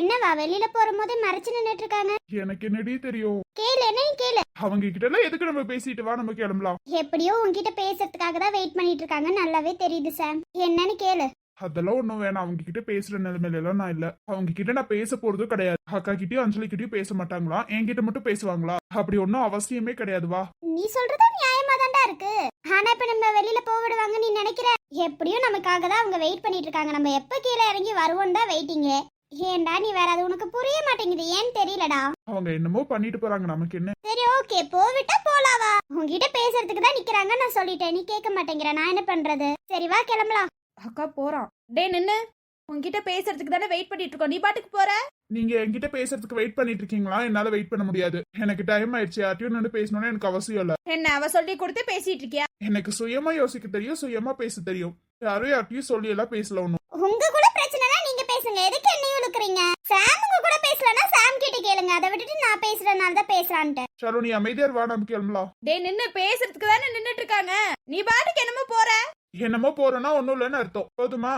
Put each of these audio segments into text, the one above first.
என்னவா வெளியில போற போதே மறைச்சு நின்னுட்டு இருக்காங்க எனக்கு என்னடி தெரியும்? கேளு என்னையும் கேளு. அவங்க கிட்ட எல்லாம் எதுக்கு நம்ம பேசிட்டு வா நம்ம கிளம்பலாம். எப்படியோ உன்கிட்ட பேசுறதுக்காக தான் வெயிட் பண்ணிட்டு இருக்காங்க நல்லாவே தெரியுது சாம் என்னன்னு கேளு. அதெல்லாம் ஒண்ணும் வேணாம் அவங்க கிட்ட பேசுற நிலைமையில எல்லாம் நான் இல்ல. அவங்க கிட்ட நான் பேச போறதும் கிடையாது. அக்கா கிட்டயும் அஞ்சலி கிட்டயும் பேச மாட்டாங்களா? என்கிட்ட மட்டும் பேசுவாங்களா? அப்படி ஒன்னும் அவசியமே கிடையாது வா. நீ சொல்றதும் நியாயமா தான்டா இருக்கு. ஆனா இப்ப நம்ம வெளியில போக விடுவாங்க நீ நினைக்கிற? எப்படியும் நமக்காக தான் அவங்க வெயிட் பண்ணிட்டு இருக்காங்க நம்ம எப்ப கீழே இறங்கி வருவோம் தான் வெயிட்டிங்க ஏன்டா நீ வேற அது உனக்கு புரிய மாட்டேங்குது. ஏன்னு தெரியலடா. அவங்க என்னமோ பண்ணிட்டு போறாங்க. நமக்கு என்ன? சரி ஓகே. போவிட்டா போலாவா? உன்கிட்ட பேசுறதுக்கு தான் நிக்கிறாங்க. நான் சொல்லிட்டேன். நீ கேட்க மாட்டேங்கிற. நான் என்ன பண்றது? சரி வா கிளம்பலாம். அக்கா போறான். டே நின்னு. உன்கிட்ட பேசுறதுக்கு தானே வெயிட் பண்ணிட்டு இருக்கோம். நீ பாட்டுக்கு போற? நீங்க என்கிட்ட பேசுறதுக்கு வெயிட் பண்ணிட்டு இருக்கீங்களா? என்னால வெயிட் பண்ண முடியாது. எனக்கு டைம் ஆயிடுச்சு. யார்ட்டையும் நின்று பேசணும்னு எனக்கு அவசியம் இல்ல. என்ன அவ சொல்லி கொடுத்து பேசிட்டு இருக்கியா? எனக்கு சுயமா யோசிக்க தெரியும். சுயமா பேச தெரியும். யாரும் யார்ட்டையும் சொல்லி எல்லாம் பேசல ஒண்ணும். உங்க கூட எதுக்கு என்னையும் இழுக்குறீங்க சாம் உங்க கூட பேசலனா சாம் கிட்ட கேளுங்க. அதை விட்டுட்டு நான் பேசுறதுனால தான் பேசுறான்ட்டு. சரோ நீ அமைதியார் வா நம்ம கிளம்பலாம். டே நின்னு பேசுறதுக்கு தானே நின்னுட்டு இருக்காங்க நீ பாட்டுக்கு என்னமோ போற? என்னமோ போறேன்னா ஒண்ணும் இல்லைன்னு அர்த்தம். போதுமா?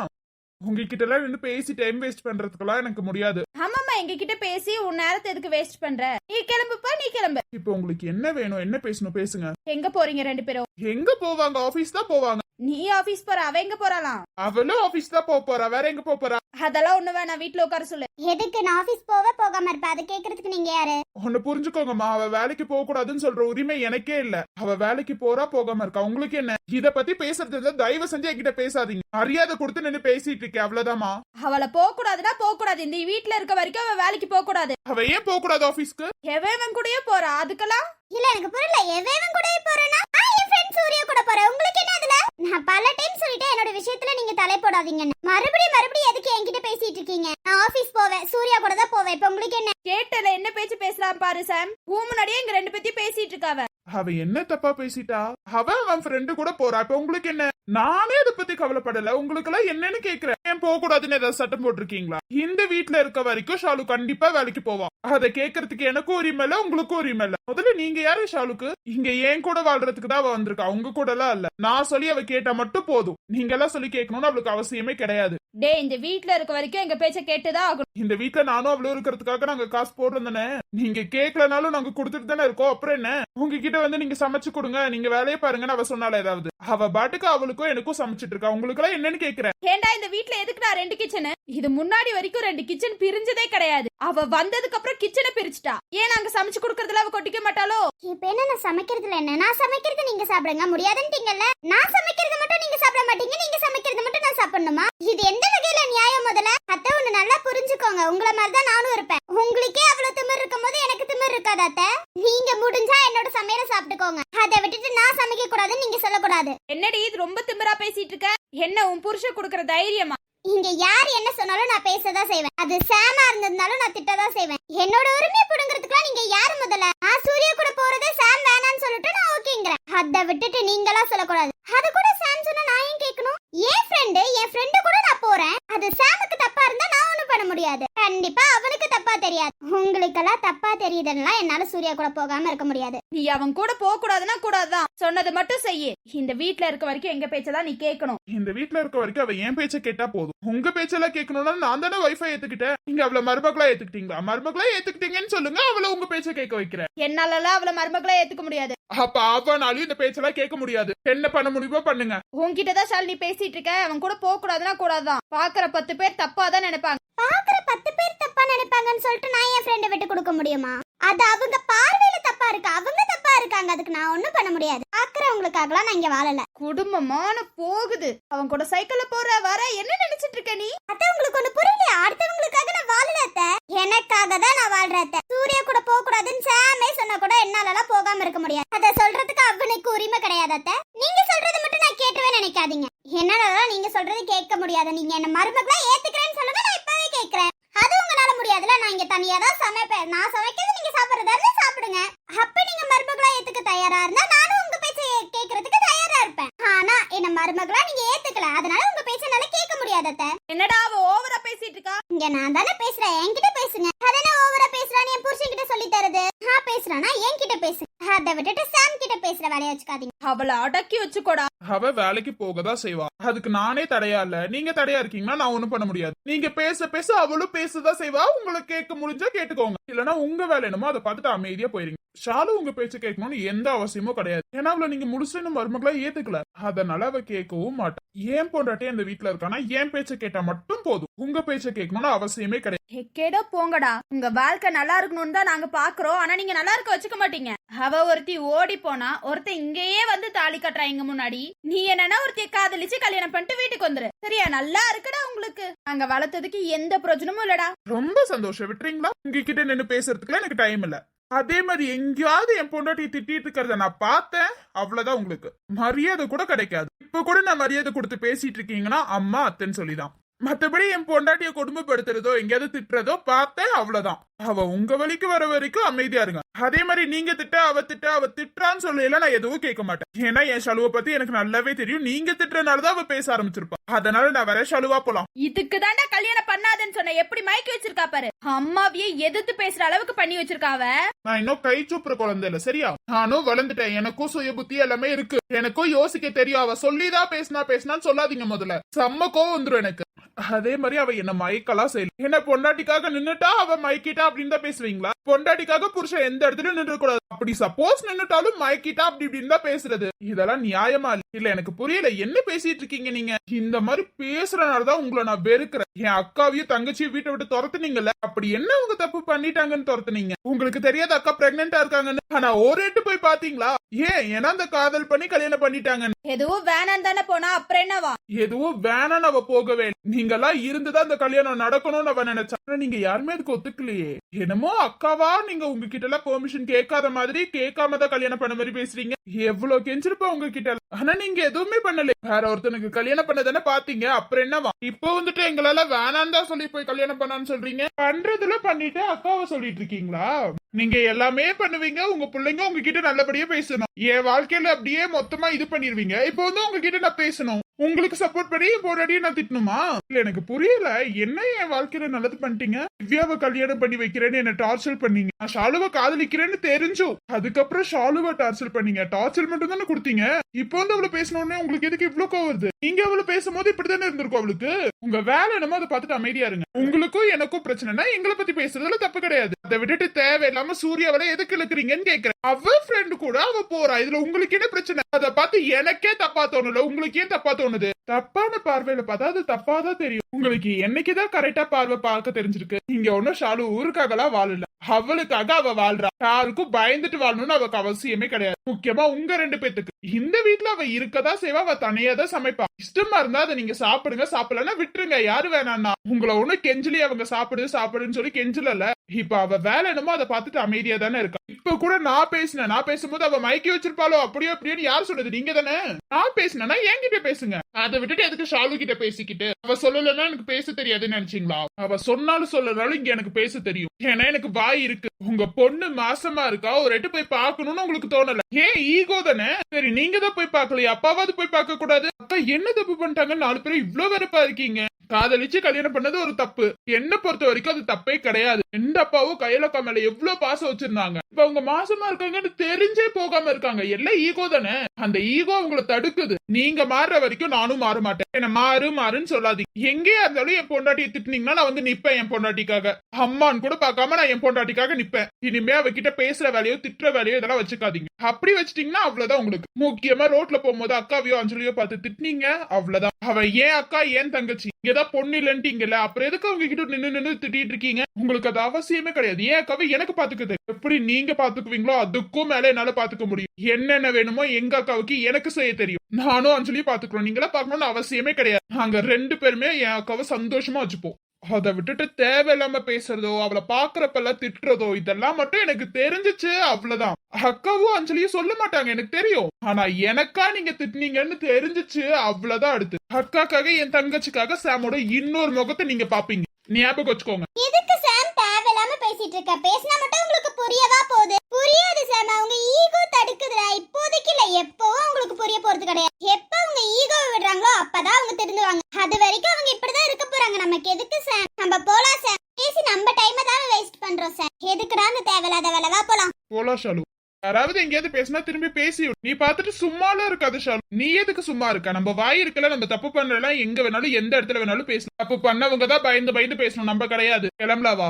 உங்ககிட்ட எல்லாம் நின்று பேசி டைம் வேஸ்ட் பண்றதுக்கெல்லாம் எனக்கு முடியாது. ஆமாம்மா எங்க கிட்ட பேசி உன் நேரத்தை எதுக்கு வேஸ்ட் பண்ற? நீ கிளம்புப்பா நீ கிளம்பு. இப்போ உங்களுக்கு என்ன வேணும் என்ன பேசணும் பேசுங்க. எங்க போறீங்க ரெண்டு பேரும்? எங்க போவாங்க? ஆபீஸ் தான் போவாங்க. நீ ஆபீஸ் போற அவ எங்க போறாளாம்? அவளும் ஆபீஸ் தான் போக போறா வேற எங்க போக போறா? அதெல்லாம் ஒண்ணு வேணாம் வீட்ல உட்கார சொல்லு. எதுக்கு நான் ஆபீஸ் போக போகாம இருப்ப அதை கேக்குறதுக்கு நீங்க யாரு? ஒன்னு புரிஞ்சுக்கோங்கம்மா அவ வேலைக்கு போக கூடாதுன்னு சொல்ற உரிமை எனக்கே இல்ல. அவ வேலைக்கு போறா போகாம இருக்கா? உங்களுக்கு என்ன? இத பத்தி பேசுறது இருந்தா தயவு செஞ்சு என்கிட்ட பேசாதீங்க. மரியாதை கொடுத்து நின்னு பேசிட்டு இருக்கேன் அவ்வளவுதாம்மா. அவளை போக கூடாதுன்னா போக கூடாது. இந்த வீட்ல இருக்க வரைக்கும் அவ வேலைக்கு போக கூடாது. அவ ஏன் போக கூடாது ஆபீஸ்க்கு எவன் கூடயே போறா அதுக்கெல்லாம்? இல்ல எனக்கு புரியல. எவன் கூட போறேன்னா நான் என் ஃப்ரெண்ட் சூர்யா கூட போறேன் உங்களுக்கு என்ன அதுல நான் பல டைம் சொல்லிட்டேன் என்னோட விஷயத்துல நீங்க தலை போடாதீங்கன்னு மறுபடியும் மறுபடியும் எதுக்கு என்கிட்ட பேசிட்டு இருக்கீங்க? நான் ஆபீஸ் போவேன். சூர்யா கூட தான் போவேன். இப்ப உங்களுக்கு என்ன? கேட்டல என்ன பேச்சு பேசலாம் பாரு சாம் பூ முன்னாடியே இங்க ரெண்டு பேத்தையும் பேசிட்டு இருக்காவ. அவ என்ன தப்பா பேசிட்டா? அவ அவன் ஃப்ரெண்டு கூட போறா. இப்ப உங்களுக்கு என்ன? நானே அதை பத்தி கவலைப்படல. உங்களுக்கு எல்லாம் என்னன்னு கேக்குறேன். ஏன் போக கூடாதுன்னு ஏதாவது சட்டம் போட்டிருக்கீங்களா? இந்த வீட்ல இருக்க வரைக்கும் ஷாலு கண்டிப்பா வேலைக்கு போவான் அதை கேக்குறதுக்கு எனக்கும் உரிமை இல்ல உங்களுக்கும் உரிமை இல்ல முதல்ல நீங்க யாரு ஷாலுக்கு? இங்க ஏன் கூட வாழ்றதுக்கு தான் அவ வந்திருக்கா. உங்க கூட எல்லாம் இல்ல. நான் சொல்லி அவ கேட்டா மட்டும் போதும். நீங்க எல்லாம் சொல்லி கேட்கணும்னு அவளுக்கு அவசியமே கிடையாது. டே இந்த வீட்ல இருக்க வரைக்கும் எங்க பேச்ச கேட்டுதான் ஆகணும். இந்த வீட்ல நானும் அவ்வளவு இருக்கிறதுக்காக நாங்க காசு போடுறோம் நீங்க கேட்கலனாலும் நாங்க கொடுத்துட்டு தானே இருக்கோம். அப்புறம் என்ன? உங்ககிட்ட வந்து நீங்க சமைச்சு கொடுங்க. நீங்க வேலையை பாருங்கன்னு அவ சொன்னால ஏதாவது? அவ பாட்டுக்கு அவளுக்கும் எனக்கும் சமைச்சிட்டு இருக்கா. உங்களுக்கு எல்லாம் என்னன்னு கேக்குறேன் ஏண்டா இந்த வீட்ல எதுக்குடா ரெண்டு கிச்சனு இது முன்னாடி வரைக்கும் ரெண்டு கிச்சன் பிரிஞ்சதே கிடையாது. அவ வந்ததுக்கு அப்புறம் கிச்சனை பிரிச்சுட்டா. ஏன் நாங்க சமைச்சு கொடுக்கறதுல அவ கொட்டிக்க மாட்டாளோ? இப்ப என்ன நான் சமைக்கிறதுல என்ன? நான் சமைக்கிறது நீங்க சாப்பிடுங்க. முடியாதுன்ட்டீங்கல்ல? நான் சமைக்கிறது மட்டும் நீங்க சாப்பிட மாட்டீங்க. நீங்க சமைக்கிறது மட்டும் நான் சாப்பிடணுமா? இது எந்த வகையில நியாயம் முதல்ல? அத்தை ஒண்ணு நல்லா புரிஞ்சுக்கோங்க. உங்களை மாதிரி தான் நானும் இருப்பேன். உங்களுக்கே அவ்வளவு திமிர் இருக்கும் போது எனக்கு திமிர் இருக்காது அத்தை. நீங்க முடிஞ்சா என்னோட சமையல சாப்பிட்டுக்கோங்க. அதை விட்டுட்டு நான் சமைக்க கூடாதுன்னு நீங்க சொல்லக்கூடாது. என்னடி இது ரொம்ப திமிரா பேசிட்டு இருக்க? என்ன உன் புருஷன் கொடுக்கற தைரியமா? இங்க யார் என்ன சொன்னாலும் நான் பேசதான் செய்வேன். அது சாமா இருந்திருந்தாலும் நான் திட்டதான் செய்வேன். என்னோட உரிமையை புடுங்கிறதுக்குலாம் நீங்க யாரு முதல்ல? நான் சூர்யா கூட போறது சாம் வேணான்னு சொல்லிட்டு நான் ஓகேங்கிறேன். அதை விட்டுட்டு நீங்களா சொல்லக்கூடாது. அது கூட சாம் சொன்னா நான் ஏன் கேட்கணும்? என் ஃப்ரெண்டு என் ஃப்ரெண்டு கூட நான் போறேன். அது சாமுக்கு தப்பா இருந்தா நான் ஒண்ணும் பண்ண முடியாது. கண்டிப்பா அவனுக்கு தப்பா தெரியாது. உங்களுக்கெல்லாம் தப்பா தெரியுதுன்னா என்னால சூர்யா கூட போகாம இருக்க முடியாது. நீ அவன் கூட போக கூடாதுன்னா கூடாதுதான் சொன்னது மட்டும் செய்யு. இந்த வீட்ல இருக்க வரைக்கும் எங்க பேச்சதான் நீ கேட்கணும் இந்த வீட்ல இருக்க வரைக்கும் அவ என் பேச்ச கேட்டா போதும். உங்க பேச்செல்லாம் கேட்கணும்னா நான் தானே வைஃபை ஏத்துக்கிட்டேன் நீங்க அவள மருமகளா ஏத்துக்கிட்டீங்களா? மருமகளா ஏத்துக்கிட்டீங்கன்னு சொல்லுங்க அவள உங்க பேச்ச கேட்க வைக்கிறேன். என்னாலலாம் அவளை மருமகளா ஏத்துக்க முடியாது. அப்ப அவனாலும் இந்த பேச்செல்லாம் கேட்க முடியாது. என்ன பண்ண முடியுமோ பண்ணுங்க. உன்கிட்டதான் ஷாலினி பேசிட்டு இருக்க. அவன் கூட போக கூடாதுன்னா கூடாதுதான் பாக்குற பத்து பேர் தப்பா தான் நினைப்பாங்க. பாக்குற பத்து பேர் தப்பா நினைப்பாங்கன்னு சொல்லிட்டு நான் என் ஃப்ரெண்டை விட்டு கொடுக்க முடியுமா? அது அவங்க பார்வையில தப்பா இருக்கு. அவங்க தப்பா இருக்காங்க. அதுக்கு நான் ஒண்ணும் பண்ண முடியாது. பாக்குறவங்களுக்காகலாம் நான் இங்க வாழல. குடும்பமான போகுது. அவன் கூட சைக்கிள்ல போற வர என்ன கொடுக்கல அதனால உங்க பேச்ச என்னால கேட்க முடியாத அத்தை. என்னடா அவ ஓவரா பேசிட்டு இருக்கா? இங்க நான் தானே பேசுறேன். என்கிட்ட பேசுங்க. அதென்ன ஓவரா பேசுறான்னு என் புருஷன் கிட்ட சொல்லி தருது. பேசுறானா? என்கிட்ட பேசுங்க அதை விட்டுட்டு சாம் கிட்ட பேசுற வேலையை வச்சுக்காதீங்க. அவளை அடக்கி வச்சுக்கோடா. அவ வேலைக்கு போக தான் செய்வா. அதுக்கு நானே தடையா இல்ல. நீங்க தடையா இருக்கீங்கன்னா நான் ஒண்ணும் பண்ண முடியாது. நீங்க பேச பேச அவளும் பேசதான் செய்வா. உங்களுக்கு கேட்க முடிஞ்சா கேட்டுக்கோங்க. இல்லனா உங்க வேலை என்னமோ அதை பார்த்துட்டு அமைதியா போயிருங்க. ஷாலு உங்க பேச்ச கேட்கணும்னு எந்த அவசியமும் கிடையாது. ஏன்னா அவளை நீங்க முழுசு மருமகளா ஏத்துக்கல. அதனால அவ கேட்கவும் மாட்டா. ஏன் பொண்டாட்டி அந்த வீட்ல இருக்கானா? ஏன் பேச்ச கேட்டா மட்டும் போதும். உங்க பேச்ச கேட்கணும்னு அவசியமே கிடையாது. எக்கேடோ போங்கடா. உங்க வாழ்க்கை நல்லா இருக்கணும்னு தான் நாங்க பாக்குறோம். ஆனா நீங்க நல்லா இருக்க வச்சுக்க மாட்டீங்க. அவ ஒருத்தி ஓடி போனா ஒருத்தன் இங்கேயே வந்து தாலி கட்டுறா எங்க முன்னாடி. நீ என்னன்னா ஒருத்திய காதலிச்சு கல்யாணம் பண்ணிட்டு வீட்டுக்கு வந்துரு. சரியா? நல்லா இருக்குடா உங்களுக்கு. அங்க வளர்த்ததுக்கு எந்த பிரயோஜனமும் இல்லடா. ரொம்ப சந்தோஷம். விட்டுறீங்களா? உங்ககிட்ட நின்னு பேசுறதுக்கு எனக்கு டைம் இல்ல. அதே மாதிரி எங்கேயாவது என் பொண்டாட்டி திட்டிட்டு இருக்கிறத நான் பார்த்தேன். அவ்வளவுதான் உங்களுக்கு. மரியாதை கூட கிடைக்காது. இப்ப கூட நான் மரியாதை கொடுத்து பேசிட்டு இருக்கீங்கன்னா அம்மா அத்தைன்னு சொல்லிதான். மத்தபடி என் பொண்டாட்டிய கொடுமைப்படுத்துறதோ எங்கேயாவது திட்டுறதோ பார்த்தேன் அவ்வளவுதான். அவ உங்க வழிக்கு வர வரைக்கும் அமைதியா இருங்க. அதே மாதிரி நீங்க திட்ட அவ திட்ட அவ திட்டுறான்னு சொல்லல நான் எதுவும் கேட்க மாட்டேன். ஏன்னா என் ஷலுவை பத்தி எனக்கு நல்லாவே தெரியும். நீங்க திட்டுறதுனாலதான் அவ பேச ஆரம்பிச்சிருப்பா. அதனால நான் வர ஷலுவா போலாம். இதுக்கு தாண்டா கல்யாணம் பண்ணாதேன்னு சொன்ன. எப்படி மயக்கி வச்சிருக்கா பாரு. அம்மாவையே எதிர்த்து பேசுற அளவுக்கு பண்ணி வச்சிருக்காவ நான் இன்னும் கை சூப்புற குழந்தை இல்ல சரியா? நானும் வளர்ந்துட்டேன். எனக்கும் சுய புத்தி எல்லாமே இருக்கு. எனக்கும் யோசிக்க தெரியும். அவ சொல்லிதான் பேசினா பேசினான்னு சொல்லாதீங்க முதல்ல. செம்ம கோவம் வந்துரும் எனக்கு. அதே மாதிரி அவ என்ன மயக்கலாம் செய்யல என்ன பொண்டாட்டிக்காக நின்னுட்டா அவ மயக்கிட்டா அப்படின்னு தான் பேசுவீங்களா? பொண்டாட்டிக்காக புருஷன் எந்த இடத்துலயும் நின்று கூடாது? அப்படி சப்போஸ் நின்னுட்டாலும் மயக்கிட்டா அப்படி இப்படின்னு தான் பேசுறது. இதெல்லாம் நியாயமா இல்ல? எனக்கு புரியல. என்ன பேசிட்டு இருக்கீங்க நீங்க? இந்த மாதிரி பேசுறனாலதான் உங்களை நான் வெறுக்கிறேன். என் அக்காவையும் தங்கச்சியும் வீட்டை விட்டு துரத்துனீங்கல்ல? அப்படி என்ன அவங்க தப்பு பண்ணிட்டாங்கன்னு துரத்துனீங்க? உங்களுக்கு தெரியாத அக்கா பிரெக்னெண்டா இருக்காங்கன்னு. ஆனா ஒரு எட்டு போய் பாத்தீங்களா? ஏன்? ஏன்னா அந்த காதல் பண்ணி கல்யாணம் பண்ணிட்டாங்க எதுவும் வேணாம் தானே போனா? அப்புறம் என்னவா? எதுவும் வேணாம் அவ போகவே இல்லை. நீங்கெல்லாம் இருந்துதான் அந்த கல்யாணம் நடக்கணும்னு அவ நினைச்சா. நீங்க யாருமே அதுக்கு ஒத்துக்கலையே. என்னமோ அக்காவா நீங்க உங்ககிட்ட எல்லாம் பெர்மிஷன் கேட்காத மாதிரி மாதிரி கேட்காம தான் கல்யாணம் பண்ண மாதிரி பேசுறீங்க. எவ்வளவு கெஞ்சிருப்பா உங்ககிட்ட? ஆனா நீங்க எதுவுமே பண்ணல. வேற ஒருத்தனுக்கு கல்யாணம் பண்ணதானே பாத்தீங்க. அப்புறம் என்னவா? இப்போ வந்துட்டு எங்களால வேணாம் தான் சொல்லி போய் கல்யாணம் பண்ணான்னு சொல்றீங்க. பண்றதுல பண்ணிட்டு அக்காவை சொல்லிட்டு இருக்கீங்களா? நீங்க எல்லாமே பண்ணுவீங்க. உங்க பிள்ளைங்க உங்ககிட்ட நல்லபடியா பேசணும். என் வாழ்க்கையில அப்படியே மொத்தமா இது பண்ணிருவீங்க. இப்போ வந்து உங்ககிட்ட நான் பேசணும். உங்களுக்கு சப்போர்ட் பண்ணி போராடி நான் திட்டணுமா? இல்ல எனக்கு புரியல. என்ன என் வாழ்க்கையில நல்லது பண்ணிட்டீங்க? திவ்யாவை கல்யாணம் பண்ணி வைக்கிறேன்னு என்ன டார்ச்சர் பண்ணீங்க. நான் ஷாலுவை காதலிக்கிறேன்னு தெரிஞ்சும் அதுக்கப்புறம் ஷாலுவை டார்ச்சர் பண்ணீங்க. டார்ச்சர் மட்டும் தானே கொடுத்தீங்க? இப்போ வந்து அவளை பேசணும்னே உங்களுக்கு எதுக்கு இவ்வளவு கோவருது வருது? நீங்க அவளை பேசும்போது இப்படித்தானே இருந்திருக்கும் அவளுக்கு? உங்க வேலை என்னமோ அதை பார்த்துட்டு அமைதியா இருங்க. உங்களுக்கும் எனக்கும் பிரச்சனைனா எங்களை பத்தி பேசுறதுல தப்பு கிடையாது. அதை விட்டுட்டு தேவையில்லாம சூர்யாவளை எதுக்கு இழுக்கிறீங்கன்னு கேக்குறேன். அவ ஃப்ரெண்டு கூட அவ போறா. இதுல உங்களுக்கு என்ன பிரச்சனை? அதை பார்த்து எனக்கே தப்பா தோணல உங்களுக்கு ஏன் தப்பா தோணுது? தப்பான பார்வையில பார்த்தா அது தப்பா தான் தெரியும். உங்களுக்கு என்னைக்குதான் கரெக்டா பார்வை பார்க்க தெரிஞ்சிருக்கு? இங்க ஒன்னும் ஷாலு ஊருக்காகலாம் வாழல. அவளுக்காக அவ வாழ்றா. யாருக்கும் பயந்துட்டு வாழணும்னு அவக்கு அவசியமே கிடையாது. முக்கியமா உங்க ரெண்டு பேத்துக்கு. இந்த வீட்ல அவ இருக்கதா செய்வா அவ தனியா தான் சமைப்பா. இஷ்டமா இருந்தா அதை நீங்க சாப்பிடுங்க சாப்பிடலன்னா விட்டுருங்க. யாரு வேணாம்னா உங்களை ஒண்ணு கெஞ்சலி அவங்க சாப்பிடு சாப்பிடுன்னு சொல்லி கெஞ்சலல இப்ப அவ வேலை என்னமோ அதை பார்த்துட்டு அமைதியா தானே இருக்கா. இப்ப கூட நான் பேசினேன். நான் பேசும்போது அவ மயக்கி வச்சிருப்பாளோ? அப்படியோ அப்படியே யார் சொன்னது? நீங்க தானே? நான் பேசினா என்கிட்ட பேசுங்க. அதை விட்டுட்டு எதுக்கு ஷாலு கிட்ட பேசிக்கிட்டு? அவ சொல்லலன்னா எனக்கு பேச தெரியாதுன்னு நினைச்சீங்களா? அவ சொன்னாலும் சொல்லனாலும் இங்க எனக்கு பேச தெரியும். ஏன்னா எனக்கு வாய் இருக்கு. உங்க பொண்ணு மாசமா இருக்கா? ஒரு எட்டு போய் பாக்கணும்னு உங்களுக்கு தோணல. ஏன் ஈகோ தானே? சரி நீங்க தான் போய் பாக்கலையா அப்பாவாவது போய் பார்க்க கூடாது அக்கா என்ன தப்பு பண்ணிட்டாங்க நாலு பேரும் இவ்வளவு வெறுப்பா இருக்கீங்க. காதலிச்சு கல்யாணம் பண்ணது ஒரு தப்பு. என்ன பொறுத்த வரைக்கும் அது தப்பே கிடையாது. எந்த அப்பாவும் கையலக்கா மேல எவ்வளவு பாசம் வச்சிருந்தாங்க. இப்ப அவங்க மாசமா இருக்காங்கன்னு தெரிஞ்சே போகாம இருக்காங்க. எல்லாம் ஈகோ தானே? அந்த ஈகோ உங்களை தடுக்குது. நீங்க மாறுற வரைக்கும் நானும் மாற மாட்டேன். என்ன மாறு மாறுன்னு சொல்லாதீங்க. எங்கேயா இருந்தாலும் என் பொண்டாட்டியை திட்டுனீங்கன்னா நான் வந்து நிப்பேன் என் பொண்டாட்டிக்காக. அம்மான்னு கூட பார்க்காம நான் என் பொண்டாட்டிக்காக நிப்பேன். இனிமே அவகிட்ட பேசுற வேலையோ திட்டுற வேலையோ இதெல்லாம் வச்சுக்காதீங்க. அப்படி வச்சிட்டீங்கன்னா அவ்வளவுதான் உங்களுக்கு. முக்கியமா ரோட்ல போகும்போது அக்காவையோ அஞ்சலியோ பார்த்து திட்டுனீங்க அவ்வளவுதான். அவ ஏன் அக்கா ஏன் தங்கச்சி? இங்கதான் பொண்ணு இல்லன்ட்டீங்கல்ல? அப்புறம் எதுக்கு அவங்க கிட்ட நின்னு நின்னு திட்டிட்டு இருக்கீங்க? உங்களுக்கு அது அவசியமே கிடையாது. ஏன் அக்காவை எனக்கு பாத்துக்குது. எப்படி நீங்க பாத்துக்குவீங்களோ அதுக்கும் மேல என்னால பாத்துக்க முடியும். என்னென்ன வேணுமோ எங்க அக்காவுக்கு எனக்கு செய்ய தெரியும். நானும் அஞ்சலியும் பாத்துக்கிறோம். நீங்களா பாக்கணும்னு அவசியமே கிடையாது. நாங்க ரெண்டு பேருமே என் அக்காவை சந்தோஷமா வச்சுப்போம். அதை விட்டுட்டு தேவையில்லாம பேசுறதோ அவளை பாக்குறப்பெல்லாம் திட்டுறதோ இதெல்லாம் மட்டும் எனக்கு தெரிஞ்சுச்சு அவ்வளவுதான். அக்காவும் அஞ்சலியும் சொல்ல மாட்டாங்க எனக்கு தெரியும். ஆனா எனக்கா நீங்க திட்டுனீங்கன்னு தெரிஞ்சுச்சு அவ்வளவுதான் அடுத்து. அக்காக்காக என் தங்கச்சிக்காக சாமோட இன்னொரு முகத்தை நீங்க பாப்பீங்க ஞாபகம் வச்சுக்கோங்க. எதுக்கு தேவையில்லாம பேசிட்டு இருக்க? பேசினா மட்டும் உங்களுக்கு புரியவா போகுது? புரியாது சாம் அவங்க ஈகோ தடுக்குதுடா. இப்போதைக்கு இல்ல எப்பவும் உங்களுக்கு புரிய போறது கிடையாது. எப்ப அவங்க ஈகோ விடுறாங்களோ அப்பதான் அவங்க திருந்துவாங்க. அது வரைக்கும் அவங்க இப்படிதான் இருக்க போறாங்க. நமக்கு எதுக்கு சார் நம்ம போலாம் சார் பேசி நம்ம டைமை தான் வேஸ்ட் பண்றோம் சார் எதுக்குடா அந்த தேவையில்லாத வேலைவா போலாம்? போலாம் ஷாலு. யாராவது எங்கேயாவது பேசினா திரும்பி பேசி நீ பார்த்துட்டு சும்மாலாம் இருக்காது ஷாலு. நீ எதுக்கு சும்மா இருக்க? நம்ம வாய் இருக்கல நம்ம தப்பு பண்றலாம் எங்க வேணாலும் எந்த இடத்துல வேணாலும் பேசணும் தப்பு பண்ணவங்க தான் பயந்து பயந்து பேசணும். நம்ம கிடையாது. கிளம்பலாவா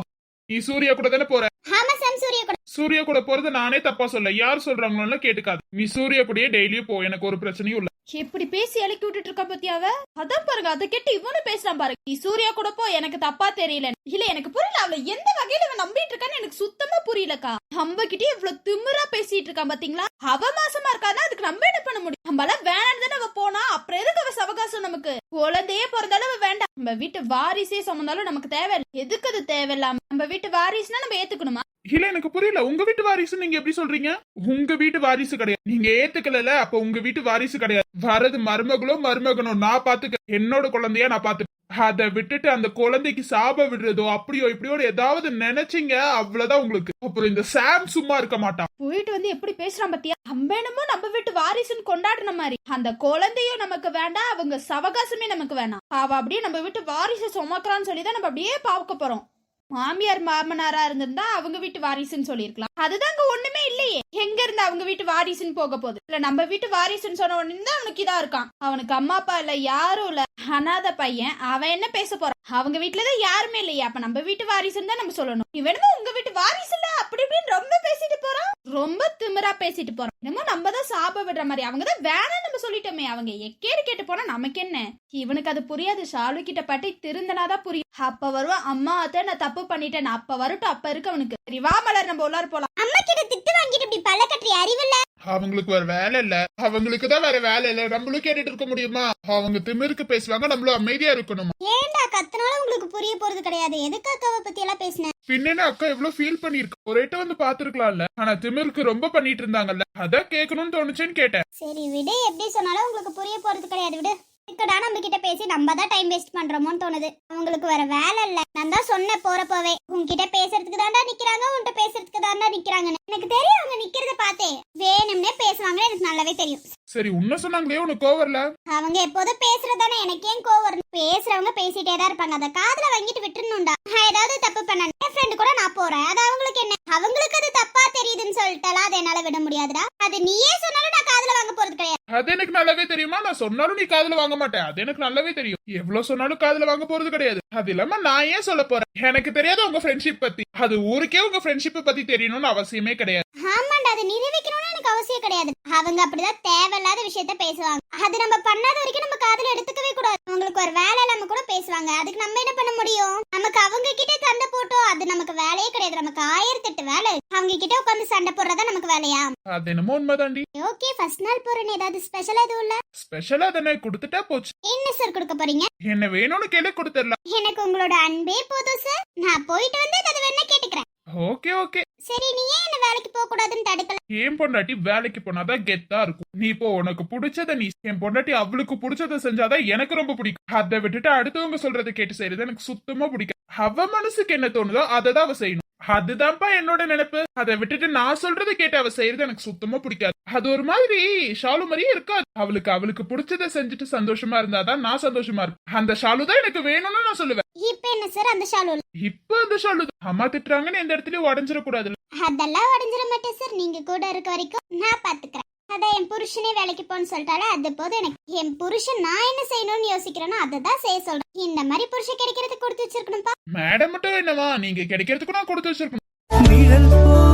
நீ சூர்யா கூட தானே போற? ஆமா சாம் சூரிய கூட. சூர்யா கூட போறது நானே தப்பா சொல்ல. யார் சொல்றாங்களோ கேட்டுக்காது. நீ சூர்யா கூடயே டெய்லியும் போ. எனக்கு ஒரு பிரச்சனையும் இல்ல. எப்படி பேசி இலக்கி விட்டுட்டு இருக்கா பத்தியாவ? அதான் பாருங்க அதை கேட்டு இவனு பேசுறான் பாருங்க நீ சூர்யா கூட போ. எனக்கு தப்பா தெரியல. இல்ல எனக்கு புரியல. அவள எந்த வகையில இவன் நம்பிட்டு இருக்கான்னு எனக்கு சுத்தமா புரியலக்கா. நம்ம கிட்டே இவ்வளவு திமிரா பேசிட்டு இருக்கான் பாத்தீங்களா? அவ மாசமா இருக்கானா அதுக்கு நம்ம என்ன பண்ண முடியும்? நம்மளாம் வேணாம் தானே அவ போனா? அப்புறம் எதுக்கு அவ சவகாசம் நமக்கு? குழந்தையே பிறந்தாலும் வேண்டாம். நம்ம வீட்டு வாரிசே சுமந்தாலும் நமக்கு தேவையில்லை. எதுக்கு அது தேவையில்லாம? நம்ம வீட்டு வாரிசுனா நம்ம ஏத்துக்கணுமா? இல்ல எனக்கு புரியல. உங்க வீட்டு வாரிசு நீங்க எப்படி சொல்றீங்க? உங்க வீட்டு வாரிசு கிடையாது. நீங்க ஏத்துக்கல அப்ப உங்க வீட்டு வாரிசு கிடையாது. வரது மருமகளோ மருமகனோ நான் பாத்துக்க என்னோட குழந்தையா நான் பாத்து அதை விட்டுட்டு அந்த குழந்தைக்கு சாப விடுறதோ அப்படியோ இப்படியோ ஏதாவது நினைச்சீங்க அவ்வளவுதான் உங்களுக்கு. அப்புறம் இந்த சாம் சும்மா இருக்க மாட்டான். போயிட்டு வந்து எப்படி பேசுறான் பத்தியா? என்னமோ நம்ம வீட்டு வாரிசுன்னு கொண்டாடின மாதிரி. அந்த குழந்தையும் நமக்கு வேண்டாம் அவங்க சவகாசமே நமக்கு வேணாம். அவ அப்படியே நம்ம வீட்டு வாரிசு சுமக்கிறான்னு சொல்லி தான் நம்ம அப்படியே பார்க்க போறோம். மாமியார் மாமனாரா இருந்திருந்தா அவங்க வீட்டு வாரிசுன்னு சொல்லியிருக்கலாம். அதுதாங்க ஒண்ணுமே இல்லையே. எங்க இருந்து அவங்க வீட்டு வாரிசுன்னு போக போகுது. இல்ல நம்ம வீட்டு வாரிசுன்னு சொன்ன உடனே தான் அவனுக்கு இதா இருக்கான். அவனுக்கு அம்மா அப்பா இல்ல யாரும் இல்ல. அனாத பையன். அவன் என்ன பேச போறான்? அவங்க வீட்டுலதான் யாருமே இல்லையா. அப்ப நம்ம வீட்டு வாரிசுன்னு தான் நம்ம சொல்லணும். இவனுமோ உங்க வீட்டு வாரிசு இல்ல. அப்படி இப்படின்னு ரொம்ப பேசிட்டு போறான். ரொம்ப திமிரா பேசிட்டு போறோம். என்னமோ நம்ம தான் சாப விடுற மாதிரி. அவங்க தான் வேணாம் நம்ம சொல்லிட்டோமே. அவங்க எக்கேடு கேட்டு போனா நமக்கு என்ன? இவனுக்கு அது புரியாது. ஷாலு கிட்ட பட்டி திருந்தனாதான் புரியும். அப்ப வருவான் அம்மா அத்த நான் தப்பு பண்ணிட்டேன். நான் அப்ப வரட்டும். அப்ப இருக்கு அவனுக்கு சரி வா மலர்? நம்ம உள்ளார போலாம். அம்மா கிட்ட திட்டு வாங்கிட்டு இப்படி பல்ல கட்டுற அறிவில்ல அவங்களுக்கு வேற வேலை இல்ல. அவங்களுக்கு தான் வேற வேலை இல்ல. நம்மளும் கேட்டுட்டு இருக்க முடியுமா? அவங்க திமிருக்கு பேசுவாங்க நம்மளும் அமைதியா இருக்கணுமா? ஏன்டா கத்துனாலும் உங்களுக்கு புரிய போறது கிடையாது. எதுக்கு அக்காவை பத்தி எல்லாம் பேசின? பின்னே அக்கா எவ்வளவு ஃபீல் பண்ணிருக்கு? ஒரேட்ட வந்து பாத்துருக்கலாம்ல ஆனா திமிருக்கு ரொம்ப பண்ணிட்டு இருந்தாங்கல்ல. அதான் கேட்கணும்னு தோணுச்சுன்னு கேட்டேன். சரி விடு. எப்படி சொன்னாலும் உங்களுக்கு புரிய போறது கிடையாது. விடு. இதுக்கடா நம்ம கிட்ட பேசி நம்ம தான் டைம் வேஸ்ட் பண்றோமோன்னு தோணுது. அவங்களுக்கு வேற வேலை இல்ல. நான் தான் சொன்னேன் போறப்பவே உன்கிட்ட பேசுறதுக்கு தாண்டா நிக்கிறாங்க உன்கிட்ட பேசுறதுக்கு தாண்டா நிக்கிறாங்கன்னு. எனக்கு தெரியும் அவங்க நிக்கிறத பார்த்தே. வேணும்னே பேசுவாங்கன்னு எனக்கு நல்லாவே தெரியும். சரி உன்ன சொன்னாங்களே உனக்கு கோவர்ல அவங்க எப்போதும் பேசுறதானே எனக்கு ஏன் கோவம் வரும்? பேசுறவங்க பேசிட்டே தான் இருப்பாங்க. அத காதுல வாங்கிட்டு விட்டுறணும்டா. நான் ஏதாவது தப்பு பண்ண என் ஃப்ரெண்டு கூட நான் போறேன். அது அவங்களுக்கு என்ன? அவங்களுக்கு அது தப்பா தெரியுதுன்னு சொல்லிட்டாலாம் அதை என்னால விட முடியாதுடா அது நீயே சொன்னாலும் நான் காதுல வாங்க போறது கிடையாது அது எனக்கு நல்லாவே தெரியுமா நான் சொன்னாலும் நீ காதுல வாங்க மாட்டேன் அது எனக்கு நல்லாவே தெரியும். எவ்வளவு சொன்னாலும் காதுல வாங்க போறது கிடையாது. அது இல்லாம நான் ஏன் சொல்ல போறேன்? எனக்கு தெரியாது உங்க ஃப்ரெண்ட்ஷிப் பத்தி. அது ஊருக்கே உங்க ஃப்ரெண்ட்ஷிப் பத்தி தெரியணும்னு அவசியமே கிடையாது. ஆமாண்டா அது நிரூபிக்கணும்னு எனக்கு அவசியம் கிடையாது. அவங்க அப்படிதான் தேவையில்லாத விஷயத்த பேசுவாங்க. அது நம்ம பண்ணாத வரைக்கும் நம்ம காதுல எடுத்துக்கவே கூடாது. உங்களுக்கு ஒரு வேலை இல்லாம கூட பேசுவாங்க. அதுக்கு நம்ம என்ன பண்ண முடியும்? நமக்கு அவங்க கிட்ட சண்டை போட்டோம் அது நமக்கு வேலையே கிடையாது. நமக்கு ஆயிரத்தி எட்டு வேலை. அவங்க கிட்ட உட்காந்து சண்டை போடுறதா நமக்கு வேலையா? அது என்னமோ உண்மைதாண்டி. ஓகே ஃபர்ஸ்ட் நாள் போறேன்னு ஏதாவது ஸ்பெஷலா எதுவும் இல்ல? ஸ்பெஷலா தானே கொடுத்துட்டா போச்சு. என்ன சார் கொடுக்க போறீங்க? என்ன வேணும்னு கேளு கொடுத்துடலாம். எனக்கு உங்களோட அன்பே போதும் சார் நான் போயிட்டு வந்து ஏதாவது வேணா கேட்டுக்கிறேன். Okay okay. சரி நீ ஏன் என்ன வேலைக்கு போக கூடாதுன்னு தடுக்கல? என் பொண்டாட்டி வேலைக்கு போனாதான் கெத்தா இருக்கும். நீ இப்போ உனக்கு பிடிச்சத நீ என் பொண்டாட்டி அவளுக்கு பிடிச்சத செஞ்சாதான் எனக்கு ரொம்ப பிடிக்கும். அதை விட்டுட்டு அடுத்தவங்க சொல்றதை கேட்டு செய்யறது எனக்கு சுத்தமா பிடிக்கும் அவ மனசுக்கு என்ன தோணுதோ அதை தான் அவ செய்யணும். அதுதான்ப்பா என்னோட நினைப்பு. அதை விட்டுட்டு நான் சொல்றதை கேட்டு அவ செய்யறது எனக்கு சுத்தமா பிடிக்காது. அது ஒரு மாதிரி ஷாலு மாதிரியே இருக்காது. அவளுக்கு அவளுக்கு பிடிச்சத செஞ்சுட்டு சந்தோஷமா இருந்தாதான் நான் சந்தோஷமா இருப்பேன். அந்த ஷாலு தான் எனக்கு வேணும்னு நான் சொல்லுவேன். இப்ப என்ன சார் அந்த ஷாலு? இப்ப அந்த ஷாலு தான். அம்மா திட்டுறாங்கன்னு எந்த இடத்துலயும் உடஞ்சிடக்கூடாது அதெல்லாம் உடஞ்சிட மாட்டேன் சார் நீங்க கூட இருக்க வரைக்கும் நான் பாத்துக்கிறேன். அதான் என் புருஷனே வேலைக்கு போன்னு சொல்லிட்டாலே அது போதும். எனக்கு என் புருஷன் நான் என்ன செய்யணும்னு யோசிக்கிறேனோ அதை தான் செய்ய சொல்றேன். இந்த மாதிரி புருஷன் கிடைக்கிறதுக்கு கொடுத்து வச்சிருக்கணும்ப்பா. மேடம் மட்டும் என்னவா? நீங்க கிடைக்கிறதுக்கு நான் கொடுத்து வச்சிருக்கணும்.